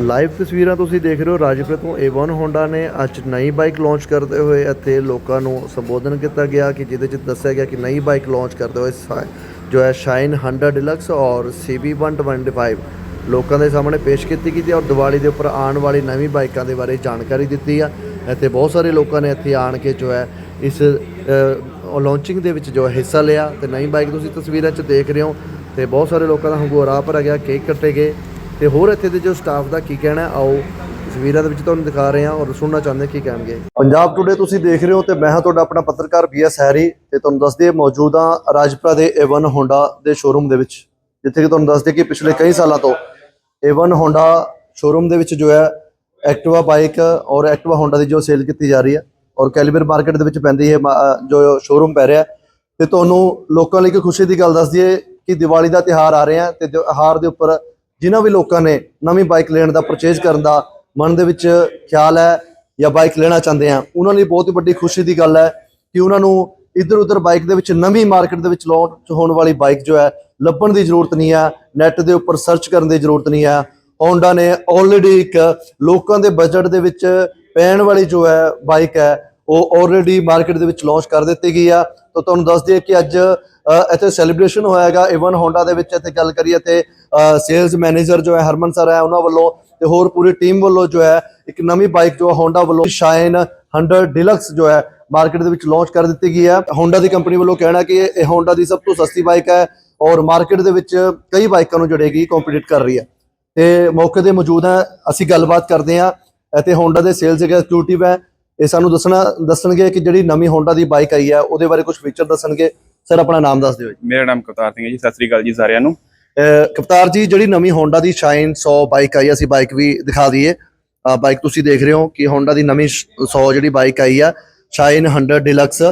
Live ਤਸਵੀਰਾਂ ਤੁਸੀਂ ਦੇਖ ਰਹੇ ਹੋ ਰਾਜਪੁਰ ਤੋਂ A1 ਹੋਂਡਾ ਨੇ ਅੱਜ ਨਈ ਬਾਈਕ ਲਾਂਚ ਕਰਦੇ ਹੋਏ ਇੱਥੇ ਲੋਕਾਂ ਨੂੰ ਸੰਬੋਧਨ ਕੀਤਾ ਗਿਆ ਕਿ ਜਿਹਦੇ 'ਚ ਦੱਸਿਆ ਗਿਆ ਕਿ ਨਈ ਬਾਈਕ ਲਾਂਚ ਕਰਦੇ ਹੋਏ ਜੋ ਹੈ ਸ਼ਾਈਨ 100 ਡਿਲਕਸ ਔਰ CB125 ਲੋਕਾਂ ਦੇ ਸਾਹਮਣੇ ਪੇਸ਼ ਕੀਤੀ ਗਈ ਤੇ ਔਰ ਦੀਵਾਲੀ ਦੇ ਉੱਪਰ ਆਉਣ ਵਾਲੀ ਨਵੀਂ ਬਾਈਕਾਂ ਦੇ ਬਾਰੇ ਜਾਣਕਾਰੀ ਦਿੱਤੀ ਆ। ਇੱਥੇ ਬਹੁਤ ਸਾਰੇ ਲੋਕਾਂ ਨੇ ਇੱਥੇ ਆਣ ਕੇ ਜੋ ਹੈ ਇਸ ਲਾਂਚਿੰਗ ਦੇ ਵਿੱਚ ਜੋ ਹੈ ਹਿੱਸਾ ਲਿਆ ਤੇ ਨਵੀਂ ਬਾਈਕ ਤੁਸੀਂ ਤਸਵੀਰਾਂ 'ਚ ਦੇਖ ਰਹੇ ਹੋ ਤੇ ਬਹੁਤ ਸਾਰੇ ਲੋਕਾਂ ਦਾ ਹੰਗੋਰਾ ਭਰਿਆ ਗਿਆ, ਕੇਕ ਕੱਟੇ ਗਏ। ਤੇ ਹੋਰ ਇੱਥੇ ਦੇ ਜੋ ਸਟਾਫ ਦਾ ਕੀ ਕਹਿਣਾ ਆਓ ਤਸਵੀਰਾਂ ਦੇ ਵਿੱਚ ਤੁਹਾਨੂੰ ਦਿਖਾ ਰਹੇ ਹਾਂ ਔਰ ਸੁਣਨਾ ਚਾਹੁੰਦੇ ਕੀ ਕਹਿਣਗੇ ਪੰਜਾਬ ਟੁਡੇ ਤੁਸੀਂ ਦੇਖ ਰਹੇ ਹੋ ਤੇ ਮੈਂ ਹਾਂ ਤੁਹਾਡਾ ਆਪਣਾ ਪੱਤਰਕਾਰ ਬੀਐਸ ਹੈਰੀ ਤੇ ਤੁਹਾਨੂੰ ਦੱਸਦੇ ਹਾਂ ਮੌਜੂਦ ਹਾਂ ਰਾਜਪੁਰਾ ਦੇ A1 ਹੋਂਡਾ ਦੇ ਸ਼ੋਰੂਮ ਦੇ ਵਿੱਚ, ਜਿੱਥੇ ਕਿ ਤੁਹਾਨੂੰ ਦੱਸਦੇ ਕਿ ਪਿਛਲੇ ਕਈ ਸਾਲਾਂ ਤੋਂ A1 ਹੋਂਡਾ ਸ਼ੋਰੂਮ ਦੇ ਵਿੱਚ ਜੋ ਹੈ ਐਕਟਿਵਾ ਬਾਈਕ ਔਰ ਐਕਟਿਵਾ ਹੋਂਡਾ ਦੀ ਜੋ ਸੇਲ ਕੀਤੀ ਜਾ ਰਹੀ ਹੈ ਔਰ ਕੈਲੀਬਰ ਮਾਰਕੀਟ ਦੇ ਵਿੱਚ ਪੈਂਦੀ ਹੈ ਜੋ ਸ਼ੋਰੂਮ ਪੈ ਰਿਹਾ ਹੈ। ਤੇ ਤੁਹਾਨੂੰ ਲੋਕਾਂ ਲਈ ਇੱਕ ਖੁਸ਼ੀ ਦੀ ਗੱਲ ਦੱਸ ਦਈਏ ਕਿ ਦੀਵਾਲੀ ਦਾ ਤਿਹਾਰ ਆ ਰਿਹਾ ਤੇ ਤਿਉਹਾਰ ਦੇ ਉੱਪਰ ਜਿਨ੍ਹਾਂ ਵੀ ਲੋਕਾਂ ਨੇ ਨਵੀਂ ਬਾਈਕ ਲੈਣ ਦਾ ਪਰਚੇਜ਼ ਕਰਨ ਦਾ ਮਨ ਦੇ ਵਿੱਚ ਖਿਆਲ ਹੈ ਜਾਂ ਬਾਈਕ ਲੈਣਾ ਚਾਹੁੰਦੇ ਆ, ਉਹਨਾਂ ਲਈ ਬਹੁਤ ਹੀ ਵੱਡੀ ਖੁਸ਼ੀ ਦੀ ਗੱਲ ਹੈ ਕਿ ਉਹਨਾਂ ਨੂੰ ਇੱਧਰ ਉੱਧਰ ਬਾਈਕ ਦੇ ਵਿੱਚ ਨਵੀਂ ਮਾਰਕੀਟ ਦੇ ਵਿੱਚ ਲਾਂਚ ਹੋਣ ਵਾਲੀ ਬਾਈਕ ਜੋ ਹੈ, ਲੱਭਣ ਦੀ ਜ਼ਰੂਰਤ ਨਹੀਂ ਹੈ ਨੈਟ ਦੇ ਉੱਪਰ ਸਰਚ ਕਰਨ ਦੀ ਜ਼ਰੂਰਤ ਨਹੀਂ ਹੈ। Honda ਨੇ ਆਲਰੇਡੀ ਇੱਕ ਲੋਕਾਂ ਦੇ ਬਜਟ ਦੇ ਵਿੱਚ ਪੈਣ ਵਾਲੀ ਜੋ ਹੈ ਬਾਈਕ ਹੈ, ਉਹ ਆਲਰੇਡੀ ਮਾਰਕੀਟ ਦੇ ਵਿੱਚ ਲਾਂਚ ਕਰ ਦਿੱਤੀ ਗਈ ਆ। ਤਾਂ ਤੁਹਾਨੂੰ ਦੱਸ ਦਈਏ ਕਿ ਅੱਜ ਇੱਥੇ ਸੈਲੀਬ੍ਰੇਸ਼ਨ ਹੋਇਆਗਾ ਇਵਨ ਹੋਂਡਾ ਦੇ ਵਿੱਚ ਇੱਥੇ ਗੱਲ ਕਰੀਏ ਤੇ ਸੇਲਸ ਮੈਨੇਜਰ ਜੋ ਹੈ ਹਰਮਨ ਸਰ ਹੈ, ਉਹਨਾਂ ਵੱਲੋਂ ਤੇ ਹੋਰ ਪੂਰੀ ਟੀਮ ਵੱਲੋਂ ਜੋ ਹੈ, ਇੱਕ ਨਵੀਂ ਬਾਈਕ ਜੋ ਹੋਂਡਾ ਵੱਲੋਂ ਸ਼ਾਈਨ 100 ਡਿਲਕਸ ਜੋ ਹੈ ਮਾਰਕੀਟ ਦੇ ਵਿੱਚ ਲਾਂਚ ਕਰ ਦਿੱਤੀ ਗਈ ਹੈ। ਹੋਂਡਾ ਦੀ ਕੰਪਨੀ ਵੱਲੋਂ ਕਹਿਣਾ ਕਿ ਇਹ ਹੋਂਡਾ ਦੀ ਸਭ ਤੋਂ ਸਸਤੀ ਬਾਈਕ ਹੈ ਔਰ ਮਾਰਕੀਟ ਦੇ ਵਿੱਚ ਕਈ ਬਾਈਕਾਂ ਨੂੰ ਜੜੇਗੀ ਕੰਪੀਟ ਕਰ ਰਹੀ ਹੈ। ਤੇ ਮੌਕੇ ਤੇ ਮੌਜੂਦ ਹੈ, ਅਸੀਂ ਗੱਲਬਾਤ ਕਰਦੇ ਹਾਂ। ਅਤੇ ਹੋਂਡਾ ਦੇ ਸੇਲਸ ਐਗਜ਼ੀਕਿਊਟਿਵ ਹੈ। ਇਹ ਸਾਨੂੰ ਦੱਸਣਾ, ਦੱਸਣਗੇ ਕਿ ਜਿਹੜੀ ਨਵੀਂ ਹੋਂਡਾ ਦੀ ਬਾਈਕ ਆਈ ਹੈ, ਉਹਦੇ ਬਾਰੇ ਕੁਝ ਫੀਚਰ ਦੱਸਣਗੇ। ਸਰ ਆਪਣਾ ਨਾਮ ਦੱਸ ਦਿਓ ਜੀ। ਮੇਰਾ ਨਾਮ ਕਵਤਾਰ ਸਿੰਘ ਹੈ ਜੀ। ਸਤਿ ਸ੍ਰੀ ਅਕਾਲ ਜੀ ਸਾਰਿਆਂ ਨੂੰ। ਕਪਤਾਰ ਜੀ ਜਿਹੜੀ ਨਵੀਂ ਹੋਂਡਾ ਦੀ ਸ਼ਾਈਨ 100 ਬਾਈਕ ਆਈ ਅਸੀਂ ਬਾਈਕ ਵੀ ਦਿਖਾ ਦਈਏ। ਬਾਈਕ ਤੁਸੀਂ ਦੇਖ ਰਹੇ ਹੋ ਕਿ ਹੋਂਡਾ ਦੀ ਨਵੀਂ 100 ਜਿਹੜੀ ਬਾਈਕ ਆਈ ਆ ਸ਼ਾਈਨ 100 ਡਿਲਕਸ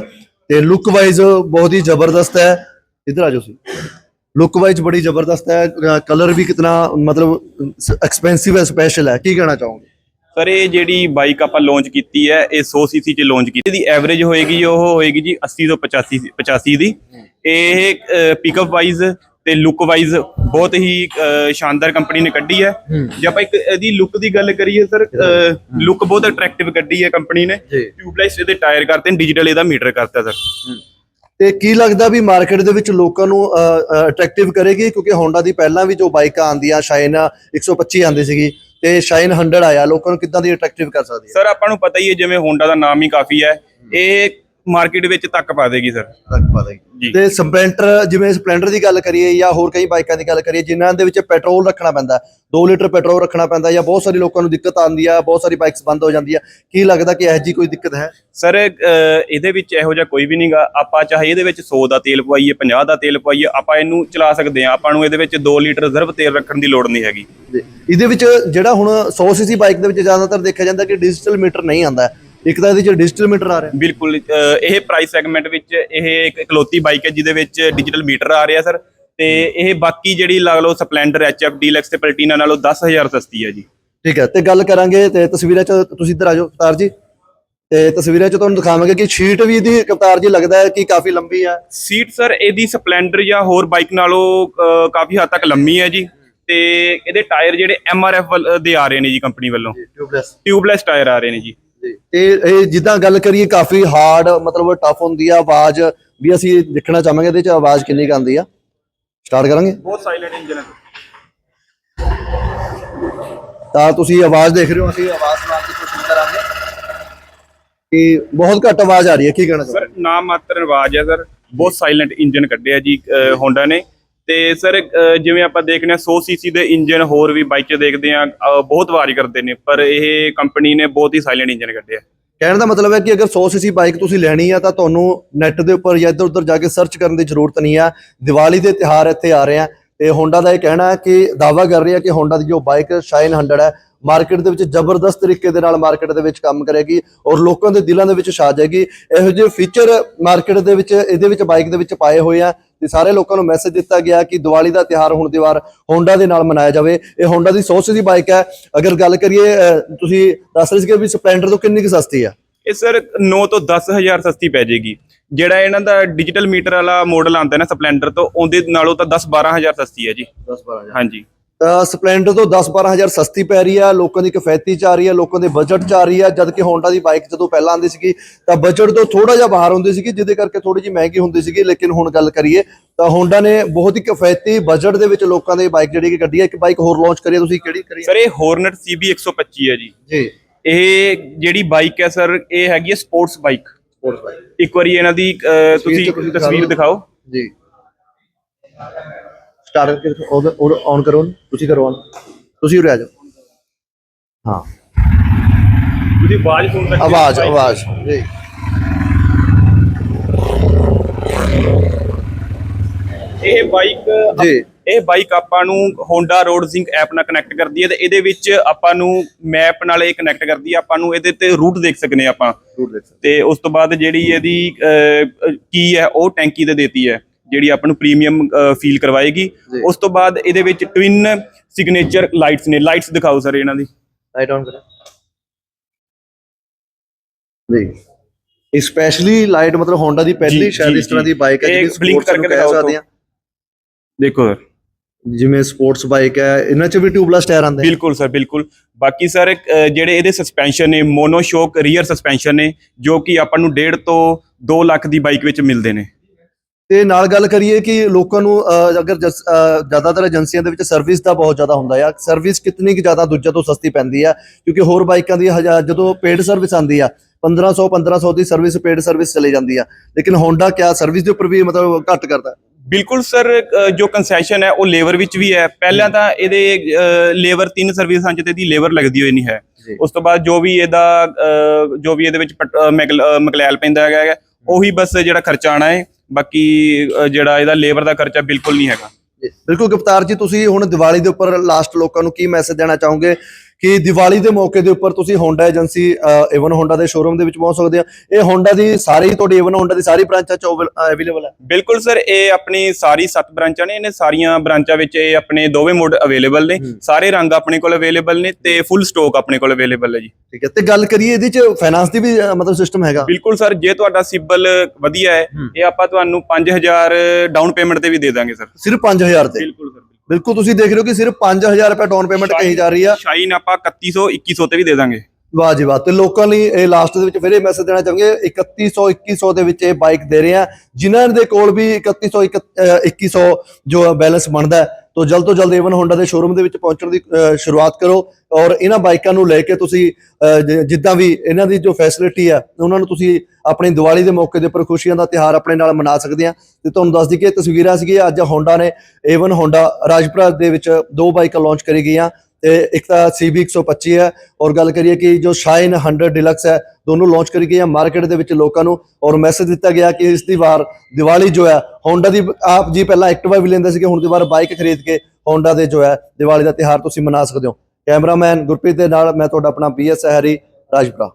ਤੇ ਲੁੱਕ ਵਾਈਜ਼ ਬਹੁਤ ਹੀ ਜ਼ਬਰਦਸਤ ਹੈ। ਇਧਰ ਆ ਜਾਓ ਤੁਸੀਂ। ਲੁੱਕ ਵਾਈਜ਼ ਬੜੀ ਜ਼ਬਰਦਸਤ ਹੈ। ਕਲਰ ਵੀ ਕਿਤਨਾ ਮਤਲਬ ਐਕਸਪੈਂਸਿਵ ਹੈ ਸਪੈਸ਼ਲ ਹੈ। ਕੀ ਕਹਿਣਾ ਚਾਹੋਗੇ? ਸਰ ਇਹ ਜਿਹੜੀ ਬਾਈਕ ਆਪਾਂ ਲਾਂਚ ਕੀਤੀ ਹੈ ਇਹ 100 ਸੀਸੀ ਚ ਲਾਂਚ ਕੀਤੀ। ਇਹਦੀ ਐਵਰੇਜ ਹੋਏਗੀ ਉਹ ਹੋਏਗੀ ਜੀ 80 ਤੋਂ 85 85 ਦੀ। ਇਹ ਪਿਕਅਪ ਵਾਈਜ਼ ਤੇ ਲੁੱਕ ਵਾਈਜ਼ ਬਹੁਤ ਹੀ ਸ਼ਾਨਦਾਰ ਕੰਪਨੀ ਨੇ ਕੱਢੀ ਹੈ। ਜੇ ਆਪਾਂ ਇੱਕ ਇਹਦੀ ਲੁੱਕ ਦੀ ਗੱਲ ਕਰੀਏ ਸਰ ਲੁੱਕ ਬਹੁਤ ਅਟਰੈਕਟਿਵ ਕੱਢੀ ਹੈ ਕੰਪਨੀ ਨੇ। ਜੀ। ਟਿਊਬਲਾਈਟਸ ਇਹਦੇ ਟਾਇਰ ਕਰਤੇ ਨੇ ਡਿਜੀਟਲ ਇਹਦਾ ਮੀਟਰ ਕਰਤਾ ਸਰ ਤੇ ਕੀ ਲੱਗਦਾ ਵੀ ਮਾਰਕੀਟ ਦੇ ਵਿੱਚ ਲੋਕਾਂ ਨੂੰ ਅਟਰੈਕਟਿਵ ਕਰੇਗੀ? ਕਿਉਂਕਿ ਹੋਂਡਾ ਦੀ ਪਹਿਲਾਂ ਵੀ ਜੋ ਬਾਈਕਾਂ ਆਂਦੀਆਂ ਸ਼ਾਈਨ 125 ਆਂਦੀ ਸੀਗੀ। ਤੇ ਸ਼ਾਈਨ 100 ਆਇਆ ਲੋਕਾਂ ਨੂੰ ਕਿੱਦਾਂ ਦੀ ਅਟਰੈਕਟਿਵ ਕਰ ਸਕਦੀ ਹੈ? ਸਰ ਆਪਾਂ ਨੂੰ ਪਤਾ ਹੀ ਹੈ ਜਿਵੇਂ ਹੋਂਡਾ ਦਾ ਨਾਮ ਹੀ ਕਾਫੀ ਹੈ। ਇਹ ਮਾਰਕੀਟ ਵਿੱਚ ਤੱਕ ਪਾ ਦੇਗੀ ਸਰ। ਜੀ। ਤੇ ਸਪਲੈਂਡਰ ਜਿਵੇਂ ਸਪਲੈਂਡਰ ਦੀ ਗੱਲ ਕਰੀਏ ਜਾਂ ਹੋਰ ਕਈ ਬਾਈਕਾਂ ਦੀ ਗੱਲ ਕਰੀਏ ਜਿਨ੍ਹਾਂ ਦੇ ਵਿੱਚ ਪੈਟਰੋਲ ਰੱਖਣਾ ਪੈਂਦਾ 2 ਲੀਟਰ ਪੈਟਰੋਲ ਰੱਖਣਾ ਪੈਂਦਾ ਜਾਂ ਬਹੁਤ ਸਾਰੇ ਲੋਕਾਂ ਨੂੰ ਦਿੱਕਤ ਆਉਂਦੀ ਆ ਬਹੁਤ ਸਾਰੀ ਬਾਈਕਸ ਬੰਦ ਹੋ ਜਾਂਦੀ ਆ ਕੀ ਲੱਗਦਾ ਕਿ ਇਹੋ ਜੀ ਕੋਈ ਦਿੱਕਤ ਹੈ? ਸਰ ਇਹਦੇ ਵਿੱਚ ਇਹੋ ਜਿਹਾ ਕੋਈ ਵੀ ਨਹੀਂਗਾ ਆਪਾਂ ਚਾਹੇ ਇਹਦੇ ਵਿੱਚ 100 ਦਾ ਤੇਲ ਪਵਾਈਏ 50 ਦਾ ਤੇਲ ਪਵਾਈਏ ਆਪਾਂ ਇਹਨੂੰ ਚਲਾ ਸਕਦੇ ਹਾਂ। ਆਪਾਂ ਨੂੰ ਇਹਦੇ ਵਿੱਚ 2 ਲੀਟਰ ਰਿਜ਼ਰਵ ਤੇਲ ਰੱਖਣ ਦੀ ਲੋੜ ਨਹੀਂ ਹੈਗੀ। ਇਹਦੇ ਵਿੱਚ ਜਿਹੜਾ ਹੁਣ 100 ਸੀਸੀ ਬਾਈਕ ਦੇ ਵਿੱਚ ਜ਼ਿਆਦਾਤਰ ਦੇਖਿਆ ਜਾਂਦਾ ਕਿ ਡਿਜੀਟਲ ਮੀਟਰ ਨਹੀਂ ਆਂਦਾ ਇੱਕ ਤਾਂ ਇਹਦੇ ਵਿੱਚ ਡਿਜੀਟਲ ਮੀਟਰ ਆ ਰਿਹਾ। ਬਿਲਕੁਲ ਇਹ ਪ੍ਰਾਈਸ ਸੈਗਮੈਂਟ ਵਿੱਚ ਇਹ ਇੱਕ ਇਕਲੌਤੀ ਬਾਈਕ ਹੈ ਜਿਹਦੇ ਵਿੱਚ ਡਿਜੀਟਲ ਮੀਟਰ ਆ ਰਿਹਾ ਸਰ। ਤੇ ਇਹ ਬਾਕੀ ਜਿਹੜੀ ਲਾ ਲਓ ਸਪਲੈਂਡਰ ਐਚਐਫ ਡੀਲੈਕਸ ਤੇ ਪਲਟੀਨਾ ਨਾਲੋਂ 10000 ਸਸਤੀ ਹੈ ਜੀ। ਠੀਕ ਹੈ ਤੇ ਗੱਲ ਕਰਾਂਗੇ ਤੇ ਤਸਵੀਰਾਂ 'ਚ ਤੁਸੀਂ ਇੱਧਰ ਆ ਜਾਓ ਕਪਤਾਰ ਜੀ। ਤੇ ਤਸਵੀਰਾਂ 'ਚ ਤੁਹਾਨੂੰ ਦਿਖਾਵਾਂਗੇ ਕਿ ਸ਼ੀਟ ਵੀ ਇਹਦੀ ਕਪਤਾਰ ਜੀ ਲੱਗਦਾ ਹੈ ਕਿ ਕਾਫੀ ਲੰਬੀ ਆ ਸੀਟ ਸਰ ਇਹਦੀ ਸਪਲੈਂਡਰ ਜਾਂ ਹੋਰ ਬਾਈਕ ਨਾਲੋਂ ਕਾਫੀ ਹੱਦ ਤੱਕ ਲੰਮੀ ਹੈ ਜੀ। ਤੇ ਇਹਦੇ ਟਾਇਰ ਜਿਹੜੇ ਐਮਆਰਐਫ ਦੇ ਆ ਰਹੇ ਨੇ ਜੀ ਕੰਪਨੀ ਵੱਲੋਂ। ਟਿਊਬਲੈਸ ਟਿਊਬਲੈਸ ਟਾਇਰ ਆ ਰਹੇ ਨੇ ਜੀ। ਇਹ ਇਹ ਜਿੱਦਾਂ ਗੱਲ ਕਰੀਏ ਕਾਫੀ ਹਾਰਡ ਮਤਲਬ ਟਫ ਹੁੰਦੀ ਆ ਆਵਾਜ਼। ਵੀ ਅਸੀਂ ਦੇਖਣਾ ਚਾਹਾਂਗੇ ਇਹਦੇ 'ਚ ਆਵਾਜ਼ ਕਿੰਨੀ ਕੁ ਆਉਂਦੀ ਆ। ਸਟਾਰਟ ਕਰਾਂਗੇ? ਬਹੁਤ ਸਾਇਲੈਂਟ ਇੰਜਨ ਹੈ ਤਾਂ ਤੁਸੀਂ ਆਵਾਜ਼ ਦੇਖ ਰਹੇ ਹੋ ਅਸੀਂ ਆਵਾਜ਼ ਸੁਣਾਉਣ ਦੀ ਕੋਸ਼ਿਸ਼ ਕਰਾਂਗੇ। ਕਿ ਬਹੁਤ ਘੱਟ ਆਵਾਜ਼ ਆ ਰਹੀ ਹੈ ਕੀ ਕਹਿਣਾ ਚਾਹੁੰਦੇ ਸਰ ਨਾਮ ਮਾਤਰ ਆਵਾਜ਼ ਹੈ ਸਰ। ਬਹੁਤ ਸਾਇਲੈਂਟ ਇੰਜਨ ਕੱਢਿਆ ਜੀ ਹੋਂਡਾ ਨੇ। ਤੇ ਸਰ ਜਿਵੇਂ ਆਪਾਂ ਦੇਖਦੇ ਹਾਂ 100 ਸੀਸੀ ਦੇ ਇੰਜਨ ਹੋਰ ਵੀ ਬਾਈਕ 'ਚ ਦੇਖਦੇ ਆ ਬਹੁਤ ਵਾਰੀ ਕਰਦੇ ਨੇ, ਪਰ ਇਹ ਕੰਪਨੀ ਨੇ ਬਹੁਤ ਹੀ ਸਾਇਲੈਂਟ ਇੰਜਨ ਕੱਢਿਆ। ਕਹਿਣ ਦਾ ਮਤਲਬ ਹੈ ਕਿ ਅਗਰ 100 ਸੀਸੀ ਬਾਈਕ ਤੁਸੀਂ ਲੈਣੀ ਆ, ਤਾਂ ਤੁਹਾਨੂੰ ਨੈਟ ਦੇ ਉੱਪਰ ਜਾਂ ਇੱਧਰ ਉੱਧਰ ਜਾ ਕੇ ਸਰਚ ਕਰਨ ਦੀ ਜ਼ਰੂਰਤ ਨਹੀਂ ਆ। ਦੀਵਾਲੀ ਦੇ ਤਿਹਾਰ ਇੱਥੇ ਆ ਰਹੇ ਆ, ਤੇ ਹੋਂਡਾ ਦਾ ਇਹ ਕਹਿਣਾ ਹੈ ਕਿ ਦਾਵਾ ਕਰ ਰਹੀ ਹੈ ਕਿ ਹੋਂਡਾ ਦੀ ਜੋ ਬਾਈਕ ਸ਼ਾਈਨ 100 ਹੈ ਮਾਰਕੀਟ ਦੇ ਵਿੱਚ ਜ਼ਬਰਦਸਤ ਤਰੀਕੇ ਦੇ ਨਾਲ ਮਾਰਕੀਟ ਦੇ ਵਿੱਚ ਕੰਮ ਕਰੇਗੀ ਔਰ ਲੋਕਾਂ ਦੇ ਦਿਲਾਂ ਦੇ ਵਿੱਚ ਛਾ ਜਾਏਗੀ। ਇਹੋ ਜਿਹੇ ਫੀਚਰ ਮਾਰਕੀਟ ਦੇ ਵਿੱਚ, ਇਹਦੇ ਵਿੱਚ ਬਾਈਕ ਦੇ ਵਿੱਚ ਪਾਏ ਹੋਏ ਆ। ਤੇ ਸਾਰੇ ਲੋਕਾਂ ਨੂੰ ਮੈਸੇਜ ਦਿੱਤਾ ਗਿਆ ਕਿ ਦੀਵਾਲੀ ਦਾ ਤਿਹਾਰ ਹੁਣ ਦੀ ਵਾਰ ਹੋਂਡਾ ਦੇ ਨਾਲ ਮਨਾਇਆ ਜਾਵੇ। ਇਹ ਹੋਂਡਾ ਦੀ 100 ਸੀਸੀ ਬਾਈਕ ਹੈ। ਅਗਰ ਗੱਲ ਕਰੀਏ ਤੁਸੀਂ ਦੱਸ ਰਹੇ ਸੀ ਕਿ ਵੀ ਸਪਲੈਂਡਰ ਤੋਂ ਕਿੰਨੀ ਕੁ ਸਸਤੀ ਆ ਇਹ ਸਰ 9 ਤੋਂ 10000 ਸਸਤੀ ਪੈ ਜਾਏਗੀ। ਜਿਹੜਾ ਇਹਨਾਂ ਦਾ ਡਿਜੀਟਲ ਮੀਟਰ ਵਾਲਾ ਮਾਡਲ ਆਉਂਦਾ ਨਾ ਸਪਲੈਂਡਰ ਤੋਂ ਉਹਦੇ ਨਾਲੋਂ ਤਾਂ 10 12000 ਸਸਤੀ ਹੈ ਜੀ। 10 12000 ਹਾਂਜੀ। ਸਪਲੈਂਡਰ ਤੋਂ 10-12000 ਸਸਤੀ ਪੈ ਰਹੀ ਆ ਲੋਕਾਂ ਦੀ ਕਿਫਾਇਤੀ ਚ ਆ ਰਹੀ ਆ ਲੋਕਾਂ ਦੇ ਬਜਟ ਚ ਆ ਰਹੀ ਆ ਜਦ ਕਿ ਹੋਂਡਾ ਦੀ ਬਾਈਕ ਜਦੋਂ ਪਹਿਲਾਂ ਆਉਂਦੀ ਸੀਗੀ ਤਾਂ ਬਜਟ ਤੋਂ ਥੋੜਾ ਜਿਹਾ ਬਾਹਰ ਹੁੰਦੀ ਸੀਗੀ ਜਿਹਦੇ ਕਰਕੇ ਥੋੜੀ ਜਿਹੀ ਮਹਿੰਗੀ ਹੁੰਦੀ ਸੀਗੀ ਲੇਕਿਨ ਹੁਣ ਗੱਲ ਕਰੀਏ ਤਾਂ ਹੋਂਡਾ ਨੇ ਬਹੁਤ ਹੀ ਕਿਫਾਇਤੀ ਬਜਟ ਦੇ ਵਿੱਚ ਲੋਕਾਂ ਦੇ ਬਾਈਕ ਜਿਹੜੀ ਕਿ ਕੱਢੀ ਹੈ ਇੱਕ ਬਾਈਕ ਹੋਰ ਲਾਂਚ ਕਰੀ ਹੈ ਤੁਸੀਂ ਕਿਹੜੀ ਕਰੀ ਸਰ ਇਹ ਹੋਰਨਟ CB 125 ਹੈ ਜੀ। ਜੀ। ਇਹ ਜਿਹੜੀ ਬਾਈਕ ਹੈ ਸਰ ਇਹ ਹੈਗੀ ਹੈ ਸਪੋਰਟਸ ਬਾਈਕ ਸਪੋਰਟਸ ਬਾਈਕ ਇੱਕ ਵਾਰੀ ਇਹਨਾਂ ਦੀ ਤੁਸੀਂ ਤਸਵੀਰ ਦਿਖਾ ਦਿਖਾਓ। ਜੀ। ਸਟਾਰਟ ਕਰਕੇ ਉਹ ਔਨ ਕਰੋ ਤੁਸੀਂ ਕਰੋ on। ਤੁਸੀਂ ਉਰੇ ਆ ਜਾਓ। ਹਾਂ। ਤੁਸੀਂ ਆਵਾਜ਼ ਸੁਣ ਹੋ? ਆਵਾਜ਼ ਆਵਾਜ਼। ਜੀ। ਇਹ ਬਾਈਕ ਜੀ। ਇਹ ਬਾਈਕ ਆਪਾਂ ਨੂੰ Honda Road Sync ਐਪ ਨਾਲ ਕਨੈਕਟ ਕਰਦੀ ਹੈ ਤੇ ਇਹਦੇ ਵਿੱਚ ਆਪਾਂ ਨੂੰ ਮੈਪ ਨਾਲ ਇਹ ਕਨੈਕਟ ਕਰਦੀ ਹੈ। ਆਪਾਂ ਨੂੰ ਇਹਦੇ ਤੇ ਰੂਟ ਦੇਖ ਸਕਨੇ ਆਪਾਂ। ਰੂਟ ਦੇਖ ਤੇ ਉਸ ਤੋਂ ਬਾਅਦ ਜਿਹੜੀ ਇਹਦੀ ਕੀ ਹੈ ਉਹ ਟੈਂਕੀ ਤੇ ਦੇਤੀ ਹੈ। ਜਿਹੜੀ ਆਪਾਂ ਨੂੰ ਪ੍ਰੀਮੀਅਮ ਫੀਲ ਕਰਵਾਏਗੀ। ਉਸ ਤੋਂ ਬਾਅਦ ਇਹਦੇ ਵਿੱਚ ਟਵਿਨ ਸਿਗਨੇਚਰ ਲਾਈਟਸ ਨੇ। ਲਾਈਟਸ ਦਿਖਾਓ ਸਰ ਇਹਨਾਂ ਦੀ। ਲਾਈਟ ਆਨ ਕਰੋ। ਜੀ। ਸਪੈਸ਼ਲੀ ਲਾਈਟ ਮਤਲਬ ਹੋਂਡਾ ਦੀ ਪਹਿਲੀ ਸ਼ਾਇਦ ਇਸ ਤਰ੍ਹਾਂ ਦੀ। ਬਾਈਕ ਹੈ ਜਿਹੜੀ sports ਨੂੰ ਕਰਕੇ ਕਹਿ ਸਕਦੇ ਹਾਂ। ਦੇਖੋ ਸਰ। ਜਿਵੇਂ ਸਪੋਰਟਸ ਬਾਈਕ ਹੈ ਇਹਨਾਂ 'ਚ ਵੀ ਟਿਊਬਲੈਸ ਟਾਇਰ ਆਉਂਦੇ ਆ। ਬਿਲਕੁਲ ਸਰ ਬਿਲਕੁਲ। ਬਾਕੀ ਸਰ ਜਿਹੜੇ ਇਹਦੇ ਸਸਪੈਂਸ਼ਨ ਨੇ ਮੋਨੋ ਸ਼ੋਕ ਰੀਅਰ ਸਸਪੈਂਸ਼ਨ ਨੇ ਜੋ ਕਿ ਆਪਾਂ ਨੂੰ 1.5 ਤੋਂ 2 ਲੱਖ ਦੀ ਬਾਈਕ ਵਿੱਚ ਮਿਲਦੇ ਨੇ। ਤੇ ਨਾਲ ਗੱਲ ਕਰੀਏ ਕਿ ਲੋਕਾਂ ਨੂੰ ਅਗਰ ਜ਼ਿਆਦਾਤਰ ਏਜੰਸੀਆਂ ਦੇ ਵਿੱਚ ਸਰਵਿਸ ਦਾ ਬਹੁਤ ਜ਼ਿਆਦਾ ਹੁੰਦਾ ਆ। ਸਰਵਿਸ ਕਿਤਨੀ ਕਿ ਜ਼ਿਆਦਾ ਦੂਜੇ ਤੋਂ ਸਸਤੀ ਪੈਂਦੀ ਆ ਕਿਉਂਕਿ ਹੋਰ ਬਾਈਕਾਂ ਦੀ ਜਦੋਂ ਪੇਡ ਸਰਵਿਸ ਆਂਦੀ ਆ 1500 1500 ਦੀ ਸਰਵਿਸ ਪੇਡ ਸਰਵਿਸ ਚਲੀ ਜਾਂਦੀ ਆ। ਲੇਕਿਨ ਹੋਂਡਾ ਕਿਆ ਸਰਵਿਸ ਦੇ ਉੱਪਰ ਵੀ ਮਤਲਬ ਘੱਟ ਕਰਦਾ? ਬਿਲਕੁਲ ਸਰ ਜੋ ਕੰਸੈਸ਼ਨ ਹੈ ਉਹ ਲੇਬਰ ਵਿੱਚ ਵੀ ਹੈ। ਪਹਿਲਾਂ ਤਾਂ ਇਹਦੇ ਲੇਬਰ ਤਿੰਨ ਸਰਵਿਸਾਂ 'ਚ ਤੇ ਦੀ ਲੇਬਰ ਲੱਗਦੀ ਹੋਈ ਨਹੀਂ ਹੈ। ਉਸ ਤੋਂ ਬਾਅਦ ਜੋ ਵੀ ਇਹਦਾ ਜੋ ਵੀ ਇਹਦੇ ਵਿੱਚ ਮਕਲੈਲ ਪੈਂਦਾ ਹੈਗਾ ਹੈ, ਉਹੀ ਬਸ ਜਿਹੜਾ ਖਰਚਾ ਆਣਾ ਹੈ। ਬਾਕੀ ਅ, ਜਿਹੜਾ ਇਹਦਾ ਲੇਬਰ ਦਾ ਖਰਚਾ ਬਿਲਕੁਲ ਨਹੀਂ ਹੈਗਾ। ਬਿਲਕੁਲ ਗੁਪਤਾਰ ਜੀ ਤੁਸੀਂ ਹੁਣ ਦੀਵਾਲੀ ਦੇ ਉੱਪਰ ਲਾਸਟ ਲੋਕਾਂ ਨੂੰ ਕੀ ਮੈਸੇਜ ਦੇਣਾ ਚਾਹੋਗੇ? ਕਿ ਦੀਵਾਲੀ ਦੇ ਮੌਕੇ ਦੇ ਉੱਪਰ ਤੁਸੀਂ ਹੋਂਡਾ ਏਜੰਸੀ ਇਵਨ ਹੋਂਡਾ ਦੇ ਸ਼ੋਰੂਮ ਦੇ ਵਿੱਚ ਪਹੁੰਚ ਸਕਦੇ ਆ। ਇਹ ਹੋਂਡਾ ਦੀ ਸਾਰੀ ਤੁਹਾਡੀ ਇਵਨ ਹੋਂਡਾ ਦੀ ਸਾਰੀ ਬ੍ਰਾਂਚਾਂ ਚ ਅਵੇਲੇਬਲ ਹੈ? ਬਿਲਕੁਲ ਸਰ ਇਹ ਆਪਣੀ ਸਾਰੀ ਸੱਤ ਬ੍ਰਾਂਚਾਂ ਨੇ ਇਹਨੇ ਸਾਰੀਆਂ ਬ੍ਰਾਂਚਾਂ ਵਿੱਚ ਇਹ ਆਪਣੇ ਦੋਵੇਂ ਮੋਡ ਅਵੇਲੇਬਲ ਨੇ। ਸਾਰੇ ਰੰਗ ਆਪਣੇ ਕੋਲ ਅਵੇਲੇਬਲ ਨੇ ਤੇ ਫੁੱਲ ਸਟਾਕ ਆਪਣੇ ਕੋਲ ਅਵੇਲੇਬਲ ਹੈ ਜੀ। ਠੀਕ ਹੈ ਤੇ ਗੱਲ ਕਰੀਏ ਇਹਦੇ ਚ ਫਾਈਨਾਂਸ ਦੀ ਵੀ ਮਤਲਬ ਸਿਸਟਮ ਹੈਗਾ? ਬਿਲਕੁਲ ਸਰ ਜੇ ਤੁਹਾਡਾ ਸਿਬਲ ਵਧੀਆ ਹੈ ਹੂੰ। ਇਹ ਆਪਾਂ ਤੁਹਾਨੂੰ 5000 ਡਾਊਨ ਪੇਮੈਂਟ ਤੇ ਵੀ ਦੇ ਦਾਂਗੇ ਸਰ। ਸਿਰਫ 5000 ਤੇ? ਬਿਲਕੁਲ ਸਰ। ਬਿਲਕੁਲ ਤੁਸੀਂ ਦੇਖ ਰਹੇ ਹੋ ਕਿ ਸਿਰਫ 5000 ਰੁਪਏ ਡਾਊਨ ਪੇਮੈਂਟ ਕਹੀ ਜਾ ਰਹੀ ਆ। ਸ਼ਾਈਨ ਆਪਾਂ 3100 2100 ਤੇ ਵੀ ਦੇ ਦਾਂਗੇ। ਵਾਹ ਜੀ ਵਾਹ। ਤੇ ਲੋਕਾਂ ਲਈ ਇਹ ਲਾਸਟ ਦੇ ਵਿੱਚ ਫਿਰ ਇਹ ਮੈਸੇਜ ਦੇਣਾ ਚਾਹਾਂਗੇ 3100 2100 ਦੇ ਵਿੱਚ ਇਹ ਬਾਈਕ ਦੇ ਰਹੇ ਆ। ਜਿਨ੍ਹਾਂ ਦੇ ਕੋਲ ਵੀ 3100 ਇੱਕ- ਅਹ 2100 ਜੋ ਬੈਲੈਂਸ ਬਣਦਾ ਤੋਂ ਜਲਦ ਤੋਂ ਜਲਦ ਏਵਨ ਹੋਂਡਾ ਦੇ ਸ਼ੋਰੂਮ ਦੇ ਵਿੱਚ ਪਹੁੰਚਣ ਦੀ ਸ਼ੁਰੂਆਤ ਕਰੋ ਔਰ ਇਹਨਾਂ ਬਾਈਕਾਂ ਨੂੰ ਲੈ ਕੇ ਤੁਸੀਂ ਜਿੱਦਾਂ ਵੀ ਇਹਨਾਂ ਦੀ ਜੋ ਫੈਸਿਲਿਟੀ ਆ ਉਹਨਾਂ ਨੂੰ ਤੁਸੀਂ ਆਪਣੀ ਦੀਵਾਲੀ ਦੇ ਮੌਕੇ ਦੇ ਉੱਪਰ ਖੁਸ਼ੀਆਂ ਦਾ ਤਿਹਾਰ ਆਪਣੇ ਨਾਲ ਮਨਾ ਸਕਦੇ ਆ ਤੇ ਤੁਹਾਨੂੰ ਦੱਸ ਦਈਏ ਕਿ ਇਹ ਤਸਵੀਰਾਂ ਸੀਗੀਆਂ, ਅੱਜ ਹੋਂਡਾ ਨੇ ਏਵਨ ਹੋਂਡਾ ਰਾਜਪੁਰਾ ਦੇ ਵਿੱਚ ਦੋ ਬਾਈਕਾਂ ਲਾਂਚ ਕਰੀ ਗਈਆਂ। ਤੇ ਇੱਕ ਤਾਂ CB 125 ਹੈ ਔਰ ਗੱਲ ਕਰੀਏ ਕਿ ਜੋ ਸ਼ਾਈਨ 100 ਡਿਲਕਸ ਹੈ, ਦੋਨੋਂ ਲਾਂਚ ਕਰੀ ਗਈਆਂ ਮਾਰਕੀਟ ਦੇ ਵਿੱਚ ਲੋਕਾਂ ਨੂੰ ਔਰ ਮੈਸੇਜ ਦਿੱਤਾ ਗਿਆ ਕਿ ਇਸ ਦੀ ਵਾਰ ਦੀਵਾਲੀ ਜੋ ਹੈ ਹੋਂਡਾ ਦੀ ਆਪ ਜੀ ਪਹਿਲਾਂ ਐਕਟਿਵਾ ਵੀ ਲੈਂਦੇ ਸੀਗੇ, ਹੁਣ ਦੀ ਵਾਰ ਬਾਈਕ ਖਰੀਦ ਕੇ ਹੋਂਡਾ ਦੇ ਜੋ ਹੈ, ਦੀਵਾਲੀ ਦਾ ਤਿਹਾਰ ਤੁਸੀਂ ਮਨਾ ਸਕਦੇ ਹੋ। ਕੈਮਰਾਮੈਨ ਗੁਰਪ੍ਰੀਤ ਦੇ ਨਾਲ ਮੈਂ ਤੁਹਾਡਾ ਆਪਣਾ ਬੀਐਸ ਹਰੀ ਰਾਜਪੁਰਾ।